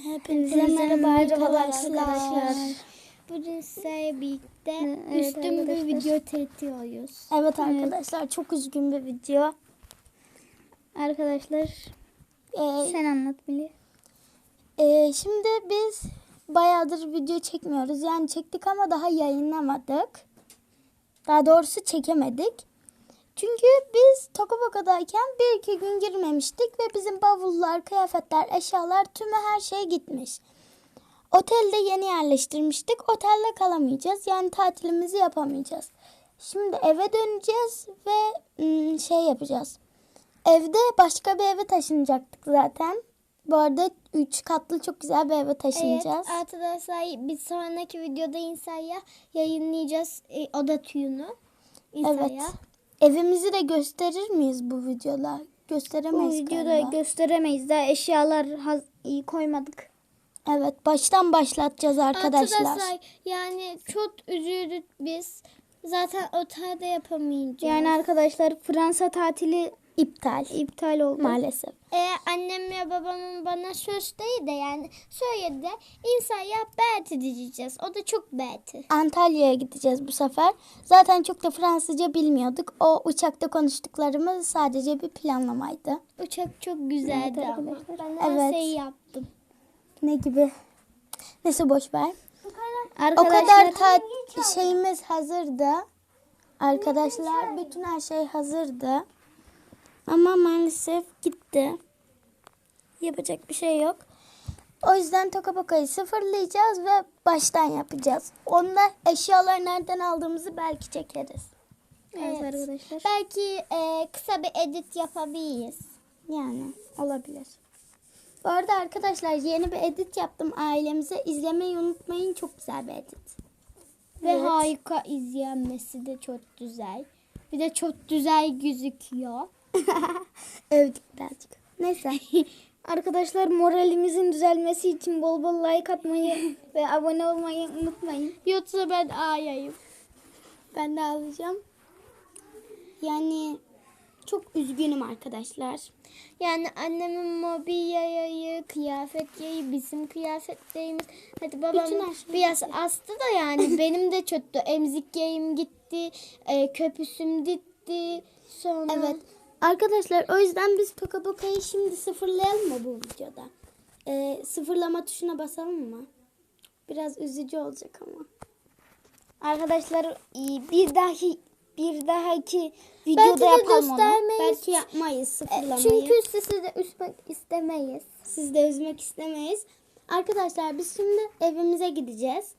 Hepinize merhaba arkadaşlar. Bugün sizlerle birlikte Evet üstün bir video çekiyoruz. Evet arkadaşlar çok üzgün bir video. Arkadaşlar Ee, sen anlat Mili. e, şimdi biz bayağıdır video çekmiyoruz. Yani çektik ama daha yayınlamadık. Daha doğrusu çekemedik. Çünkü biz Tokoboka'dayken bir iki gün girmemiştik ve bizim bavullar, kıyafetler, eşyalar tümü her şey gitmiş. Otelde yeni yerleştirmiştik. Otelde kalamayacağız. Yani tatilimizi yapamayacağız. Şimdi eve döneceğiz ve ım, şey yapacağız. Evde başka bir eve taşınacaktık zaten. Bu arada 3 katlı çok güzel bir eve Evet taşınacağız. arkadaşlar bir sonraki videoda İnsa'ya yayınlayacağız e, oda tüyünü. İnsa'ya. Evet. Evimizi de gösterir miyiz bu videoda? Bu Gösteremeyiz videoda galiba. gösteremeyiz. Daha eşyalar haz- iyi koymadık. evet, baştan başlatacağız arkadaşlar. Arkadaşlar yani çok üzüldük biz. Zaten otelde yapamayacağız. Yani arkadaşlar Fransa tatili İptal iptal oldu. maalesef. Eğer annem ve babamın bana söz değil de yani söyledi de İnsa'ya bet edeceğiz. O da çok beti. Antalya'ya gideceğiz bu sefer. Zaten çok da Fransızca bilmiyorduk. O uçakta konuştuklarımız sadece bir planlamaydı. Uçak çok güzeldi Evet ama. Ben her Evet. şeyi yaptım. Ne gibi? Neyse boş ver. O Arkadaşlar kadar tat şeyimiz hazırdı. Arkadaşlar bütün her şey hazırdı. Ama maalesef gitti. Yapacak bir şey yok. O yüzden Tokaboka'yı sıfırlayacağız ve baştan yapacağız. Onda eşyaları nereden aldığımızı belki çekeriz. Evet, Evet. arkadaşlar. Belki e, kısa bir edit yapabiliriz. Yani olabilir. Bu arada arkadaşlar yeni bir edit yaptım ailemize. izlemeyi unutmayın. Çok güzel bir edit. Ve Evet. harika izlenmesi de çok güzel. Bir de çok güzel gözüküyor. Övdük birazcık. Neyse. Arkadaşlar moralimizin düzelmesi için bol bol like atmayı ve abone olmayı unutmayın. Yoksa ben ağlayayım. Ben de alacağım. Yani çok üzgünüm arkadaşlar. Yani annemin mobilyayı, kıyafet yayı, bizim kıyafetlerimiz. Hadi babam şey biraz astı da yani benim de çöktü. Emzik yayım gitti, e, köpüsüm gitti. Sonra Evet. Arkadaşlar o yüzden biz Tokaboka'yı şimdi sıfırlayalım mı bu videoda? Ee, sıfırlama tuşuna basalım mı? Biraz üzücü olacak ama. Arkadaşlar e, bir dahaki bir dahaki Belki videoda de yapalım onu. Belki yapmayız E, sıfırlamayı. Çünkü sizi de üzmek istemeyiz. Siz de üzmek istemeyiz. Arkadaşlar biz şimdi evimize gideceğiz.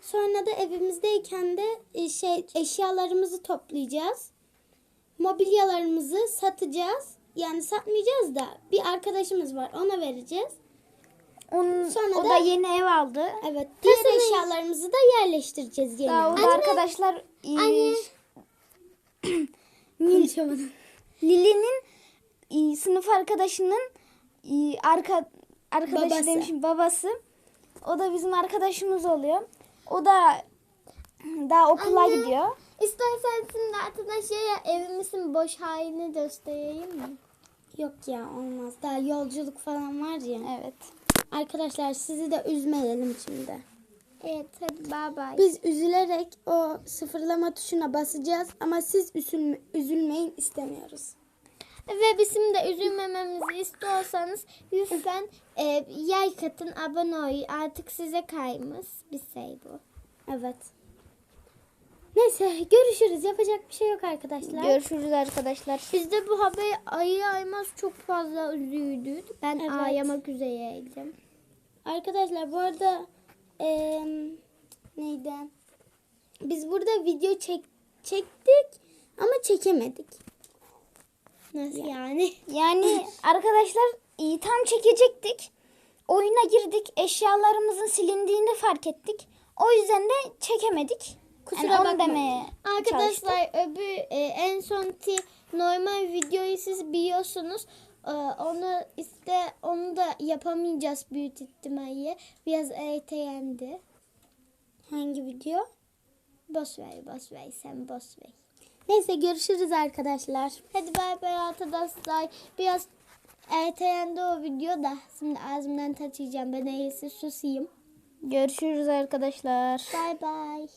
Sonra da evimizdeyken de e, şey eşyalarımızı toplayacağız. Mobilyalarımızı satacağız. Yani satmayacağız da bir arkadaşımız var ona vereceğiz. Onun, Sonra o da- da yeni ev aldı. Evet. Diğer eşyalarımızı da yerleştireceğiz yeni. Daha o da Anne, arkadaşlar e, Anne. Konuşamadım. Lili'nin e, sınıf arkadaşının e, arka arkadaşı Babası. demişim babası. O da bizim arkadaşımız oluyor. O da daha okula Anne. gidiyor. İstersen şimdi arkadaşlara evimizin boş halini göstereyim mi? Yok ya olmaz. Daha yolculuk falan var ya. Evet. Arkadaşlar sizi de üzmeyelim şimdi. Evet hadi bay bay. Biz üzülerek o sıfırlama tuşuna basacağız ama siz üzülme, üzülmeyin istemiyoruz. Ve bizim de üzülmememizi istiyorsanız lütfen e, yay katın abone olun. Artık size kaymış bir şey bu. Evet. Neyse görüşürüz. Yapacak bir şey yok arkadaşlar. Görüşürüz arkadaşlar. Biz de bu haberi ayı aymaz çok fazla üzüldük. Ben Evet. ağlamak üzereydim. arkadaşlar bu arada eee, neydi? Biz burada video çek, çektik ama çekemedik. Nasıl yani? Yani arkadaşlar e, tam çekecektik. Oyuna girdik. Eşyalarımızın silindiğini fark ettik. O yüzden de çekemedik. Kusura Yani bakmayın. demeye. Arkadaşlar öbür e, en son ti normal videoyu siz biliyorsunuz. E, onu işte onu da yapamayacağız büyük ihtimalle. Biraz ertelendi. Hangi video? Boş ver boş ver sen boş ver. Neyse görüşürüz arkadaşlar. Hadi bay bay arkadaşlar. Biraz ertelendi o video da. Şimdi ağzımdan taşıyacağım. Ben en iyisi susayım. Görüşürüz arkadaşlar. Bay bay.